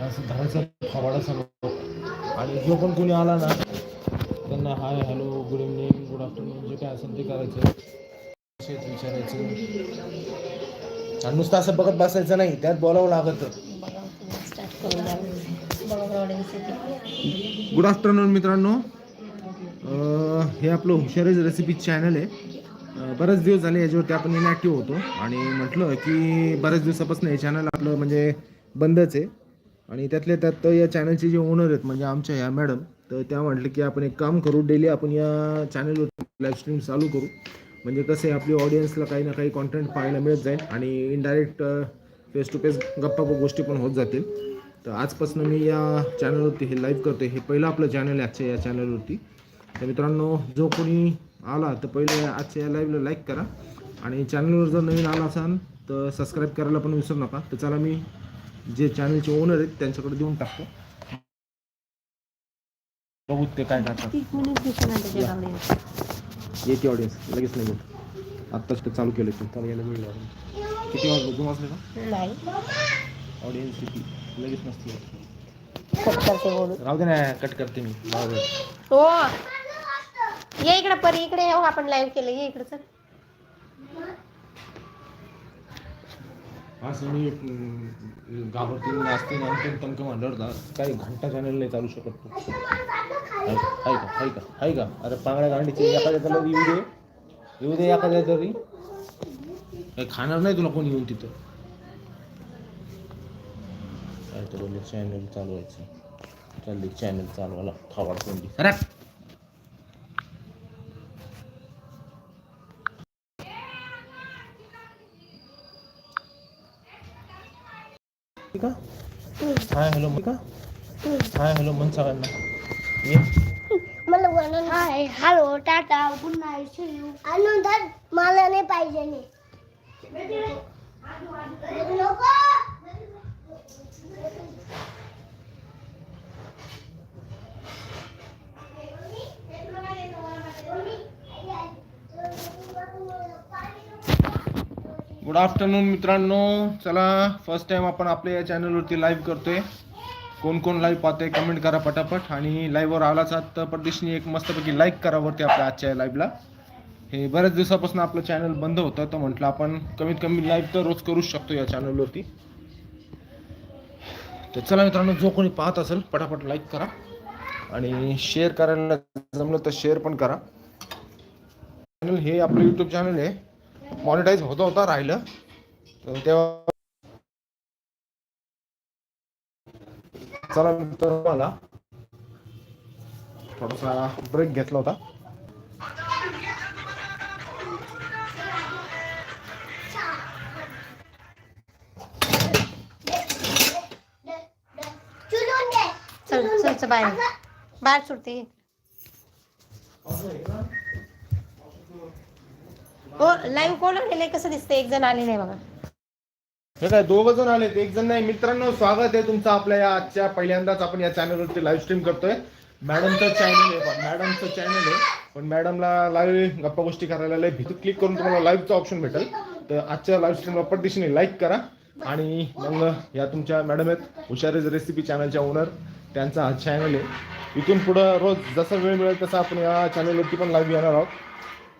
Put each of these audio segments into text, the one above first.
असं धरायचं सर्व आणि जो पण कोणी आला ना त्यांना hi hello good evening good afternoon जे काय असेल ते करायचं. विचारायचं. आणि नुसतं असं बघत बसायचं नाही त्यात बोलावं लागतं. गुड आफ्टरनून मित्रांनो. हे आपलं हुशारीज रेसिपी चॅनल आहे. बरेच दिवस झाले याच्यावरती आपण इनॅक्टिव्ह होतो. आणि म्हटलं की बऱ्याच दिवसापासून हे चॅनल आपलं म्हणजे बंदच आहे. आणि त्यातल्या त्यात या चॅनलचे जे ओनर आहेत म्हणजे आमच्या या मॅडम तर त्या म्हटलं की आपण एक काम करू डेली आपण या चॅनलवर लाईव्ह स्ट्रीम चालू करू. म्हणजे कसं आहे आपली ऑडियन्सला काही ना काही कॉन्टेंट पाहायला मिळत जाईल आणि इनडायरेक्ट फेस टू फेस गप्पा गोष्टी पण होत जातील. तर आजपासून मी या चॅनलवरती हे लाईव्ह करतो हे पहिलं आपलं चॅनल आहे आजच्या या चॅनलवरती तर मित्रांनो जो कोणी आला तर पहिले आजच्या या लाईव्हला लाईक करा. आणि चॅनलवर जर नवीन आला असाल तर सबस्क्राईब करायला पण विसरू नका. तर चला मी जे चॅनलचे ओनर आहेत त्यांच्याकडे देऊन टाकतो. बघू ते काय त्याच्याकडे येते ऑडियन्स लगेच नाही येत. आत्ताच ते चालू केलं त्याला यायला वेळ लागेल किती वाजले? दोन वाजले का? नाही. ऑडियन्स किती? लगेच नसते राहू दे ना कट करते मी. राहू दे हो. ये इकडे परी इकडे येऊ आपण लाईव्ह केलं ये इकडे चल. असं मी घाबरते असते ना ते तंक ना काही घंटा चॅनल नाही चालू शकत तू. हाय हाय का हाय का हाय का अरे पांगड्या गांडीचे एखाद्या त्याला येऊ दे. येऊ दे एखाद्या तरी. काही खाणार नाही तुला कोणी येऊन तिथं. काय तर बोलले चॅनल चालवायचं. चालली चॅनल चालवायला. थवाड कोणती अरे ठीक आहे हाय हॅलो का हाय हॅलो मन सगळ्यांना ये मला बनवून hi hello tata good night see you आणून धर मला नाही पाहिजे नाही नको गुड आफ्टरनून मित्रांनो. चला फर्स्ट टाइम आपण आपल्या या चॅनलवरती लाईव्ह करतोय. कोण कोण लाईव्ह पाहतोय कमेंट करा पटापट. आणि लाईव्हवर आलाच आहात तर परदेशनी एक मस्तपैकी लाईक करा वरती आपल्या आजच्या लाईव्हला हे बऱ्याच दिवसापासून आपलं चॅनल बंद होतं तर म्हटलं आपण कमीत कमी लाईव्ह तर रोज करूच शकतो या चॅनलवरती तर चला मित्रांनो जो कोणी पाहत असेल पटापट लाईक करा. आणि शेअर करायला जमलं तर शेअर पण करा. चॅनल हे आपलं यूट्यूब चॅनल आहे. मॉनिटाईज होता होता राहिलं. तर तेव्हा चला तर मला थोडासा ब्रेक घेतला होता. चल चल बाहेर. बाहेर सुटते हो लाईव्ह कोण आलेलं कसं दिसतंय? एक जण आले नाही बघा. हे काय दोघ जण आलेत? एक जण नाही. मित्रांनो स्वागत आहे तुमचं आपल्या या आजच्या पहिल्यांदाच आपण या चॅनलवरती लाईव्ह स्ट्रीम करतोय. मॅडमचं चॅनल आहे मॅडमचं चॅनल आहे. पण मॅडमला लाईव्ह गप्पा गोष्टी करायला लय भीती. क्लिक करून तुम्हाला लाईव्हचं ऑप्शन भेटेल. तर आजच्या लाईव्ह स्ट्रीमला पटदिशीने लाईक करा. आणि मग या तुमच्या मॅडम आहेत. हुशारीज रेसिपी चॅनलच्या ओनर त्यांचा हा चॅनल आहे. इथून पुढं रोज जसा वेळ मिळेल तसा आपण या चॅनलवरती पण लाईव्ह येणार आहोत.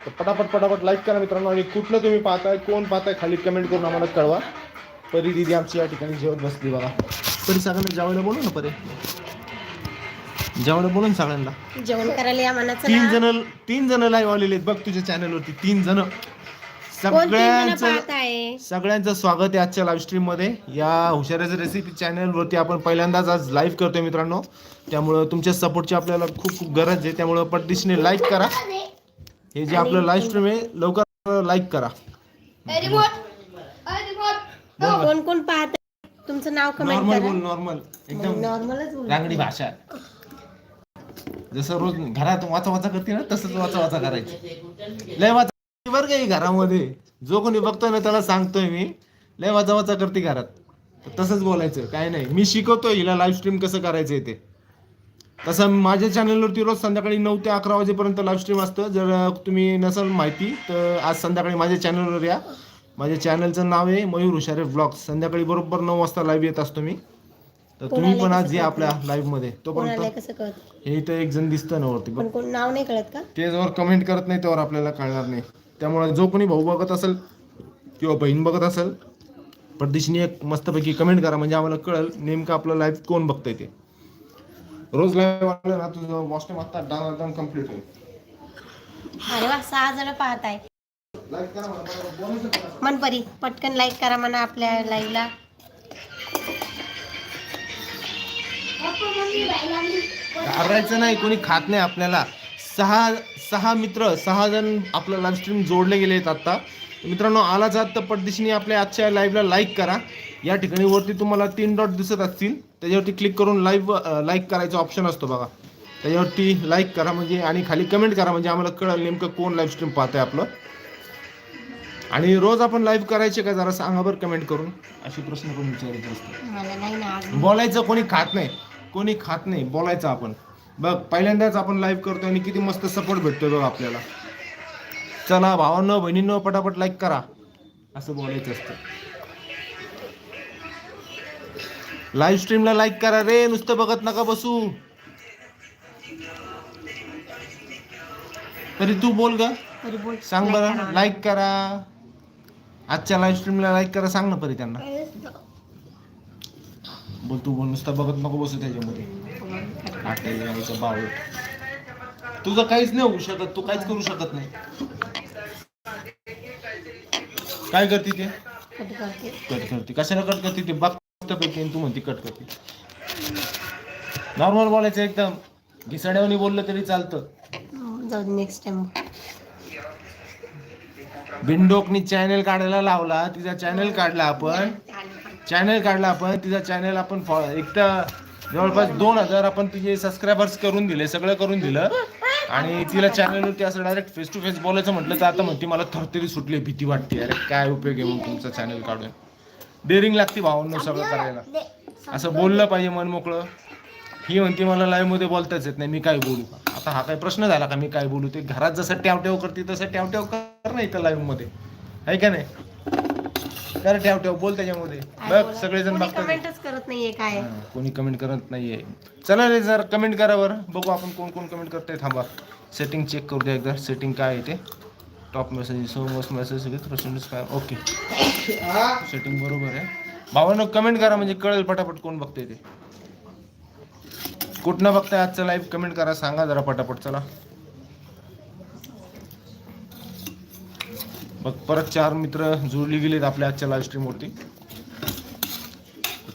तर पटापट पटापट लाईक करा मित्रांनो. आणि कुठलं तुम्ही पाहताय कोण पाहताय खाली कमेंट करून आम्हाला कळवा. परी दिदी आमची या ठिकाणी जेवत बसली बघा. परी सगळ्यांना जेवायला बोलू ना परी. जेवायला बोलून सगळ्यांना. जेवण करायला या मनाचं तीन ना. जण तीन जण लाईव्ह आलेले आहेत. बघ तुझ्या चॅनलवरती तीन जण. कोण तीन जण सगळ्यांचं आहे सगळ्यांचं स्वागत आहे आजच्या लाईव्ह स्ट्रीममध्ये. या हुशाराचं रेसिपी चॅनलवरती आपण पहिल्यांदाच आज लाईव्ह करतोय मित्रांनो. त्यामुळं तुमच्या सपोर्टची आपल्याला खूप खूप गरज आहे. त्यामुळं पटदिशीने लाईक करा. हे जे आपलं लाईव्ह स्ट्रीम आहे लवकर लाईक करा. कोण कोण पाहत? तुमचं नाव कमेंट नॉर्मल करा. बोल नॉर्मल एकदम नॉर्मलच बोल. रांगडी भाषा. जसं रोज घरात वाचा वाचा करते ना तसंच वाचा वाचा करायची. लय वाचा बरं काही घरामध्ये. जो कोणी बघतोय ना त्याला सांगतोय मी. लय वाचा वाचा करते घरात. तसंच बोलायचं काय नाही. मी शिकवतोय हिला लाईव्ह स्ट्रीम कसं करायचंय ते. तसं माझ्या चॅनलवरती रोज संध्याकाळी नऊ ते अकरा वाजेपर्यंत लाईव्ह स्ट्रीम असतं. जर तुम्ही नसाल माहिती तर आज संध्याकाळी माझ्या चॅनलवर या. माझ्या चॅनलचं नाव आहे मयूर हुशारे व्लॉग्स संध्याकाळी बरोबर नऊ वाजता लाईव्ह येत असतो मी. तर तुम्ही पण आज या आपल्या लाईव्हमध्ये. तोपर्यंत कसं कळत हे इथं एक जण दिसतं ना वरती. बघ पण कोण नाव नाही कळत का? ते जर कमेंट करत नाही त्यावर आपल्याला कळणार नाही. त्यामुळे जो कोणी भाऊ बघत असेल किंवा बहीण बघत असेल परदेशीने एक मस्तपैकी कमेंट करा म्हणजे आम्हाला कळेल नेमकं आपलं लाईव्ह कोण बघतंय ते. रोज लाईव्ह आलं ना तुझं वॉच टाइम आता डाऊन डाऊन कंप्लीट होईल. अरे वा सहा जण पाहत आहे. मनपरी पटकन लाईक करा म्हणा आपल्या लाईव्हला करायचं नाही कोणी खात नाही आपल्याला. सहा सहा मित्र सहा जण आपलं लाईव्ह स्ट्रीम जोडले गेले आहेत आता. तर मित्रांनो आलाच आहात तर पटदिशीने आपल्या आजच्या लाईव्हला लाईक करा. या ठिकाणी वरती तुम्हाला तीन डॉट दिसत असतील. त्याच्यावरती क्लिक करून लाईव्ह लाईक करायचा ऑप्शन असतो बघा. त्याच्यावरती लाईक करा म्हणजे आणि खाली कमेंट करा म्हणजे आम्हाला कळेल नेमकं कोण लाईव्ह स्ट्रीम पाहतंय आपलं. आणि रोज आपण लाईव्ह करायचे का? जरा सांगा बरं कमेंट करून. अशी प्रश्न करून विचारायचे असतात. आज बोलायचं कोणी खात नाही. कोणी खात नाही. बोलायचं आपण. बघ पहिल्यांदाच आपण लाईव्ह करतोय आणि किती मस्त सपोर्ट भेटतोय बघ आपल्याला. चला भावांनो बहिणींनो पटापट लाईक करा. असं बोलायचं असतं. लाईव्ह स्ट्रीमला लाईक करा रे नुसतं बघत नका बसू. तरी तू बोल ग. सांग बरं. लाईक करा. आजच्या लाईव्ह स्ट्रीमला लाईक करा सांग ना परी त्यांना. बोल तू बोल नुसतं बघत नको बसू त्याच्यामध्ये. तुझं काहीच नाही होऊ शकत तू काहीच करू शकत नाही. काय करते ते? कट करते. कशाला कट करते ते? बघ. पैकी आणि तू म्हणते कट करते नॉर्मल बोलायचं एकदम. घिसाड्यावनी बोललं तरी चालतं. जाऊ नेक्स्ट टाइम बिंडोकनी चॅनल काढायला लावला तिचा चॅनल काढला आपण. चॅनल काढला आपण तिचा चॅनल आपण फॉ- एक तर जवळपास दोन हजार आपण तिचे सबस्क्रायबर्स करून दिले सगळं करून दिलं. आणि तिला चॅनलवरती असं डायरेक्ट फेस टू फेस बोलायचं म्हटलं तर आता म्हणते मला थरथरी सुटली भीती वाटते. अरे काय उपयोग आहे मग तुमचं चॅनल काढून? डेअरिंग लागते भावांनो सगळं करायला. असं बोललं पाहिजे मन मोकळं. ही म्हणते मला लाईव्हमध्ये बोलताच येत नाही मी काय बोलू? आता हा काय प्रश्न झाला का मी काय बोलू? ते घरात जसं ट्याव ट्याव करते तसं ट्याव ट्याव कर नाही इथं लाईव्हमध्ये. आहे का नाही? कर ट्याव ट्याव बोल त्याच्यामध्ये. बघ सगळेजण बघतात. करत नाहीये काय? कोणी कमेंट करत नाहीये. चला रे जर कमेंट करा बरं. बघू आपण कोण कोण कमेंट करतोय थांबा. सेटिंग चेक करू द्या एकदा. सेटिंग काय आहे ते? Top message so must message percentage काय? ओके सेटिंग बरोबर आहे. भावानं कमेंट करा म्हणजे कळेल पटापट कोण बघतोय ते. कुठनं बघताय आजचं लाईव्ह कमेंट करा सांगा जरा पटापट चला. बघ परत चार मित्र जोडली गेलेत आपल्या आजच्या लाईव्ह स्ट्रीमवरती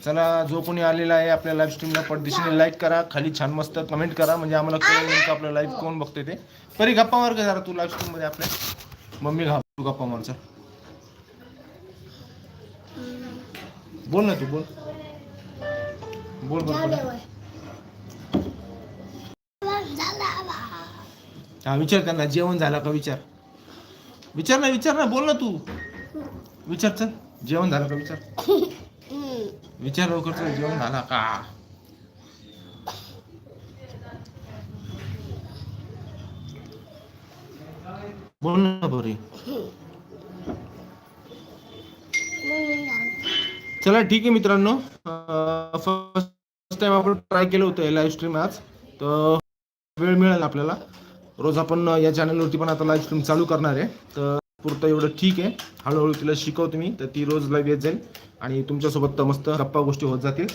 चला जो कोणी आलेला आहे आपल्या लाईव्ह स्ट्रीमला पडदिशीने लाईक करा. खाली छान मस्त कमेंट करा. म्हणजे आम्हाला कळेल नेमकं आपलं लाईव्ह कोण बघतोय ते. परी गप्पा मार का जरा तू लाईव्ह स्ट्रीममध्ये आपल्या. मम्मी घा तू गप्पा मारचा. बोल ना तू बोल. बोल बोल. बोल हा विचार त्यांना जेवण झालं का विचार? विचार ना विचार ना बोल ना तू. विचार चल जेवण झालं का विचार? विचार लवकर चल जेवण झाला का? बोल ना बरे चला ठीक आहे मित्रांनो. फर्स्ट टाइम आपण ट्राय केलं होतं लाईव्ह स्ट्रीम आज. तर वेळ मिळेल आपल्याला. रोज आपण या चॅनलवरती पण आता लाईव्ह स्ट्रीम चालू करणार आहे. तर पुरतं एवढं ठीक आहे. हळूहळू तिला शिकवतो मी तर ती रोज लाईव्ह येत जाईल. आणि तुमच्यासोबत मस्त गप्पा गोष्टी होत जातील.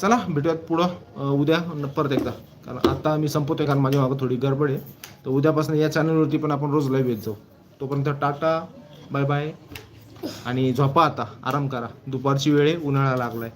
चला भेटूयात पुढं. उद्या परत एकदा. कारण आता मी संपवतोय कारण माझ्या मागं थोडी गडबड आहे. तर उद्यापासून या चॅनलवरती पण आपण रोज लाईव्ह येत जाऊ. तोपर्यंत टाटा बाय बाय आणि झोपा आता आराम करा. दुपारची वेळ आहे उन्हाळा लागलाय.